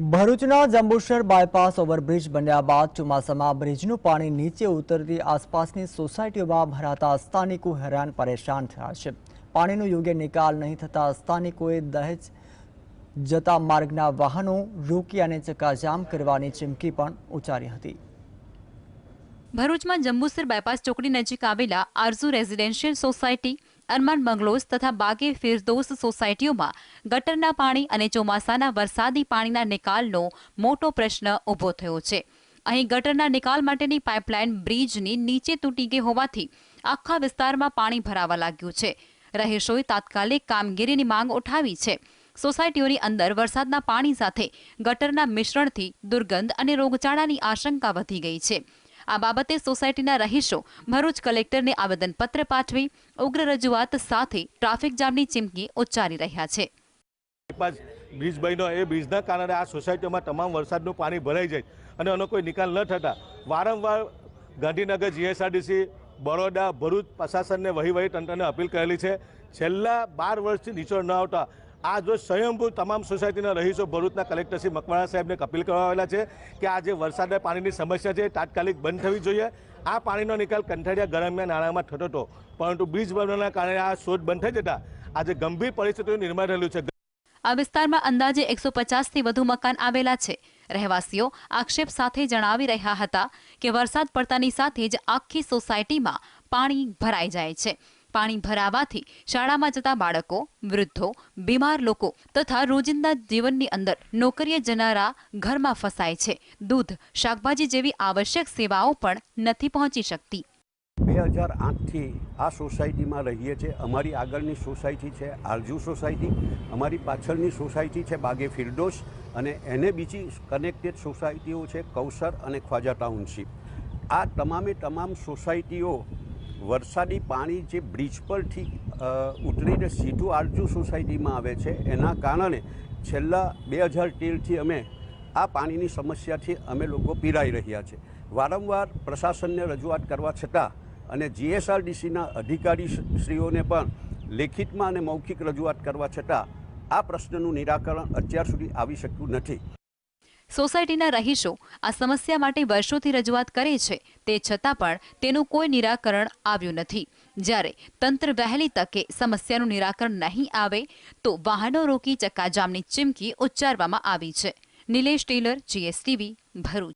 ભરૂચના Jambusar bypass overbridge બન્યા બાદ ચોમાસામાં બ્રિજનું પાણી નીચે ઉતરતી આસપાસની સોસાયટીઓમાં ભરાતા સ્થાનિકો હેરાન પરેશાન થયા છે. પાણીનો યોગ્ય નિકાલ નહીં થતાં સ્થાનિકોએ દહેજ જતા માર્ગના વાહનો રોકી અને ચક્કાજામ કરવાની ચીમકી પણ ઉચ્ચારી હતી. ભરૂચમાં જંબુસર બાયપાસ ચોકડી નજીક આવેલા Arzoo residential society Armaan bungalows તથા બાગે ફિરદોસ સોસાયટીઓમાં ગટરના પાણી અને ચોમાસાના વરસાદી પાણીના નિકાલનો મોટો પ્રશ્ન ઊભો થયો છે. અહીં ગટરના નિકાલ માટેની પાઇપલાઇન બ્રિજની નીચે તૂટી ગઈ હોવાથી આખા વિસ્તારમાં પાણી ભરાવા લાગ્યું છે. રહેશોએ તાત્કાલિક કામગીરીની માંગ ઉઠાવી છે. સોસાયટીઓની અંદર વરસાદના પાણી સાથે ગટરના મિશ્રણથી દુર્ગંધ અને રોગચાળાની આશંકા વધી ગઈ છે. આ બાબતે સોસાયટીના રહીશો ભરૂચ કલેક્ટરને આવેદનપત્ર પાઠવી ઉગ્ર રજૂઆત સાથે ટ્રાફિક જામની ચીમકી ઉચ્ચારી રહ્યા છે. બ્રિજ બન્યો, એ બ્રિજના કારણે આ સોસાયટીમાં તમામ વરસાદનું પાણી ભરાઈ જાય અને એનો કોઈ નિકાલ ન થતા વારંવાર ગાંધીનગર જીએસઆરડીસી બરોડા, ભરૂચ પ્રશાસનને વહી વહી તંત્રને અપીલ કરેલી છે. છેલ્લા બાર વર્ષથી નીચોડ ન આવતા આ જો સ્વયંભૂ તમામ સોસાયટીના રહીશો ભરૂચના કલેક્ટર શ્રી મકવાણા સાહેબને અપીલ કરવા આવેલા છે કે આ જે વરસાદના પાણીની સમસ્યા છે તાત્કાલિક બંધ થવી જોઈએ. આ પાણીનો નિકાલ કંઠારિયા ગરમિયા નાણામાં થતો હતો, પરંતુ બ્રિજ બનવાના કારણે આ શોધ બંધ થઈ જતા આજે ગંભીર પરિસ્થિતિનું નિર્માણ થયેલું છે. આ વિસ્તારમાં અંદાજે એકસો પચાસથી વધુ મકાન આવેલા છે. રહેવાસીઓ આક્ષેપ સાથે જણાવી રહ્યા હતા કે વરસાદ પડતાની સાથે જ આખી સોસાયટીમાં પાણી ભરાઈ જાય છે. પાણી ભરાવાથી શાળામાં જતા બાળકો, વૃદ્ધો, બીમાર લોકો તથા રોજિંદા જીવનની અંદર નોકરીએ જનારા ઘરમાં ફસાય છે. દૂધ, શાકભાજી જેવી આવશ્યક સેવાઓ પણ નથી પહોંચી શકતી. બે હજાર આઠથી આ સોસાયટીમાં રહીએ છીએ. અમારી આગળની સોસાયટી છે આરજુ સોસાયટી. અમારી પાછળની સોસાયટી છે બાગે ફિરડોસ અને એને બીજી કનેક્ટેડ સોસાયટીઓ છે કૌસર અને ખ્વાજા ટાઉનશીપ. આ તમામે તમામ સોસાયટીઓ વરસાદી પાણી જે બ્રિજ પરથી ઉતરીને સીધું આરજુ સોસાયટીમાં આવે છે, એના કારણે છેલ્લા બે હજાર તેરથી અમે આ પાણીની સમસ્યાથી અમે લોકો પીડાઈ રહ્યા છે. વારંવાર પ્રશાસનને રજૂઆત કરવા છતાં અને જીએસઆરડીસીના અધિકારી શ્રીઓને પણ લેખિતમાં અને મૌખિક રજૂઆત કરવા છતાં આ પ્રશ્નનું નિરાકરણ અત્યાર સુધી આવી શક્યું નથી. સોસાયટીના રહીશો આ સમસ્યા માટે વર્ષોથી રજૂઆત કરે છે, તે છતાં પણ તેનું કોઈ નિરાકરણ આવ્યું નથી. જ્યારે તંત્ર વહેલી તકે સમસ્યાનું નિરાકરણ નહીં આવે, તો વાહનો રોકી ચક્કાજામની ચીમકી ઉચ્ચારવામાં આવી છે. નિલેશ ટેલર, જીએસટીવી, ભરૂચ.